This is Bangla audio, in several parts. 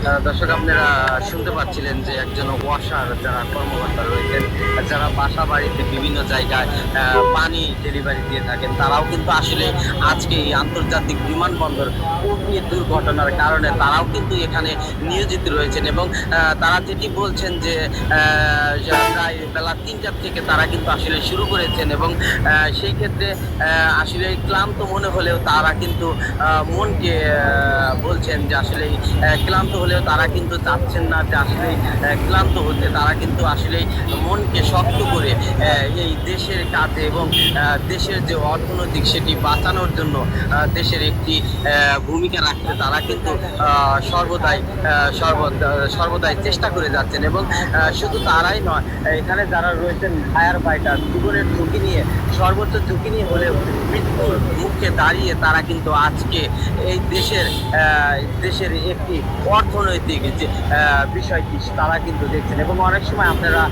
দর্শক আপনারা শুনতে পাচ্ছিলেন যে একজন ওয়াশার যারা কর্মকর্তা রয়েছেন যারা বাসা বাড়িতে বিভিন্ন জায়গায় পানি ডেলিভারি দিয়ে থাকেন, তারাও কিন্তু আসলে আজকে এই আন্তর্জাতিক বিমানবন্দর অগ্নি দুর্ঘটনার কারণে তারাও কিন্তু এখানে নিয়োজিত রয়েছেন এবং তারা যেটি বলছেন যে প্রায় বেলা তিনটার থেকে তারা কিন্তু আসলে শুরু করেছেন এবং সেই ক্ষেত্রে আসলে ক্লান্ত মনে হলেও তারা কিন্তু মনকে বলছেন যে আসলে ক্লান্ত হলেও তারা কিন্তু চাচ্ছেন না যে আসলে ক্লান্ত হতে, তারা কিন্তু আসলে মনকে শক্ত করে এই দেশের কাজে এবং দেশের যে অর্থনৈতিক সেটি বাঁচানোর জন্য দেশের একটি ভূমিকা রাখতে তারা কিন্তু সর্বদাই সর্বদাই চেষ্টা করে যাচ্ছেন এবং শুধু তারাই নয়, এখানে যারা রয়েছেন ফায়ার ফাইটার জীবনের ঝুঁকি নিয়ে সর্বোচ্চ ঝুঁকি নিয়ে হলেও মৃত্যুর মুখে দাঁড়িয়ে তারা কিন্তু আজকে এই দেশের দেশের একটি অর্থনৈতিক যে বিষয়টি তারা কিন্তু দেখছেন। এবং অনেক সময় আপনারা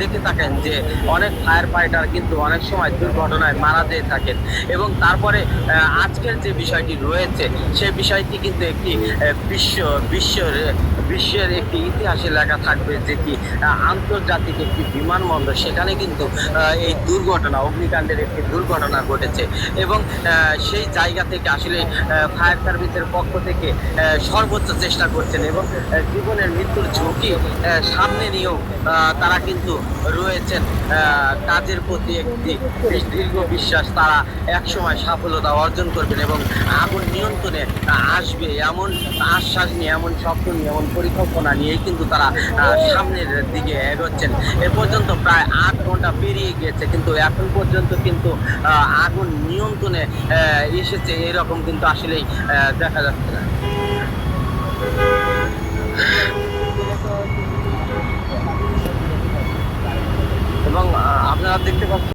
দেখে থাকেন যে অনেক ফায়ার ফাইটার কিন্তু অনেক সময় দুর্ঘটনায় মারা যেয়ে থাকেন। এবং তারপরে আজকের যে বিষয়টি রয়েছে সে বিষয়টি কিন্তু একটি বিশ্ব, বিশ্বের বিশ্বের একটি ইতিহাসে লেখা থাকবে যেটি আন্তর্জাতিক একটি বিমানবন্দর। সেখানে কিন্তু এই দুর্ঘটনা অগ্নিকাণ্ডের একটি দুর্ঘটনা ঘটেছে এবং সেই জায়গা থেকে আসলে ফায়ার সার্ভিসের পক্ষ থেকে সর্বোচ্চ চেষ্টা করছেন এবং জীবনের মৃত্যুর ঝুঁকি সামনে নিয়েও তারা কিন্তু রয়েছেন কাজের প্রতি একটি দীর্ঘ বিশ্বাস, তারা একসময় সফলতা অর্জন করবেন এবং আগুন নিয়ন্ত্রণে আসবে। এমন আশ্বাস নিয়ে, এমন স্বপ্ন নিয়ে, এমন পরিকল্পনা নিয়েই কিন্তু তারা সামনের দিকে এগোচ্ছেন। এ পর্যন্ত প্রায় আট ঘণ্টা পেরিয়ে গিয়েছে, কিন্তু এখন পর্যন্ত কিন্তু আহ, আগুন নিয়ন্ত্রণে এসেছে। এরকম কিন্তু আসলেই দেখা যাচ্ছে না। এবং আপনারা দেখতে পাচ্ছেন